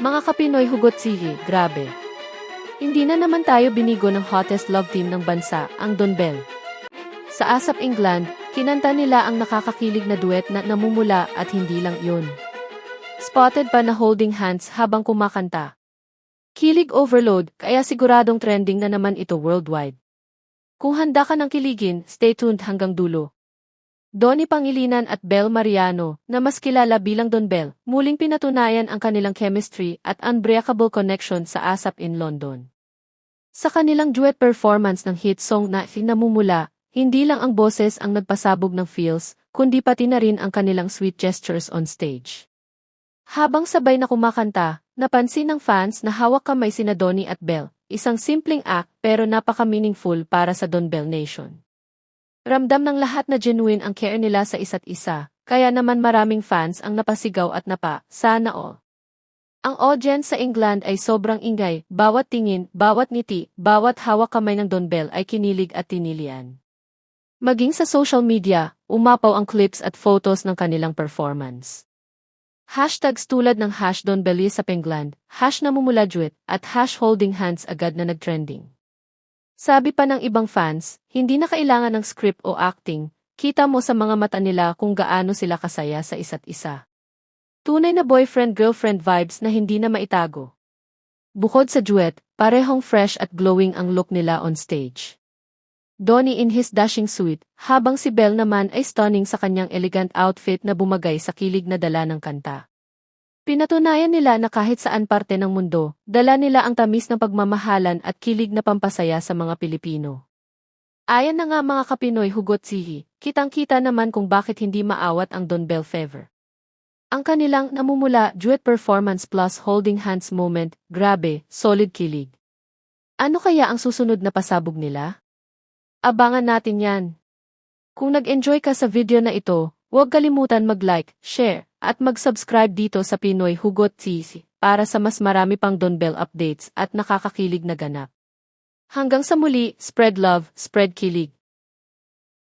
Mga kapinoy hugot sihi, grabe. Hindi na naman tayo binigo ng hottest love team ng bansa, ang Don Bell. Sa Asap England, kinanta nila ang nakakakilig na duet na namumula at hindi lang yun. Spotted pa na holding hands habang kumakanta. Kilig overload, kaya siguradong trending na naman ito worldwide. Kung handa ka ng kiligin, stay tuned hanggang dulo. Donnie Pangilinan at Bel Mariano, na mas kilala bilang Don Bell, muling pinatunayan ang kanilang chemistry at unbreakable connection sa ASAP in London. Sa kanilang duet performance ng hit song na Namumula, hindi lang ang boses ang nagpasabog ng feels, kundi pati na rin ang kanilang sweet gestures on stage. Habang sabay na kumakanta, napansin ng fans na hawak kamay sina Donnie at Bell, isang simpleng act pero napaka-meaningful para sa Don Bell Nation. Ramdam ng lahat na genuine ang care nila sa isa't isa, kaya naman maraming fans ang napasigaw at napa, sana all. Ang audience sa England ay sobrang ingay, bawat tingin, bawat ngiti, bawat hawak kamay ng Don Bell ay kinilig at tinilian. Maging sa social media, umapaw ang clips at photos ng kanilang performance. Hashtags tulad ng hash Don Belly sa England, hash namumulajuit, at hash holding hands agad na nagtrending. Sabi pa ng ibang fans, hindi na kailangan ng script o acting, kita mo sa mga mata nila kung gaano sila kasaya sa isa't isa. Tunay na boyfriend-girlfriend vibes na hindi na maitago. Bukod sa duet, parehong fresh at glowing ang look nila on stage. Donnie in his dashing suit, habang si Belle naman ay stunning sa kanyang elegant outfit na bumagay sa kilig na dala ng kanta. Pinatunayan nila na kahit saan parte ng mundo, dala nila ang tamis ng pagmamahalan at kilig na pampasaya sa mga Pilipino. Ayan na nga mga kapinoy hugot sihi, kitang-kita naman kung bakit hindi maawat ang Don Bell Fever. Ang kanilang namumula duet performance plus holding hands moment, grabe, solid kilig. Ano kaya ang susunod na pasabog nila? Abangan natin yan. Kung nag-enjoy ka sa video na ito, huwag kalimutan mag-like, share, at mag-subscribe dito sa Pinoy Hugot TV para sa mas marami pang Don Bell updates at nakakakilig na ganap. Hanggang sa muli, spread love, spread kilig.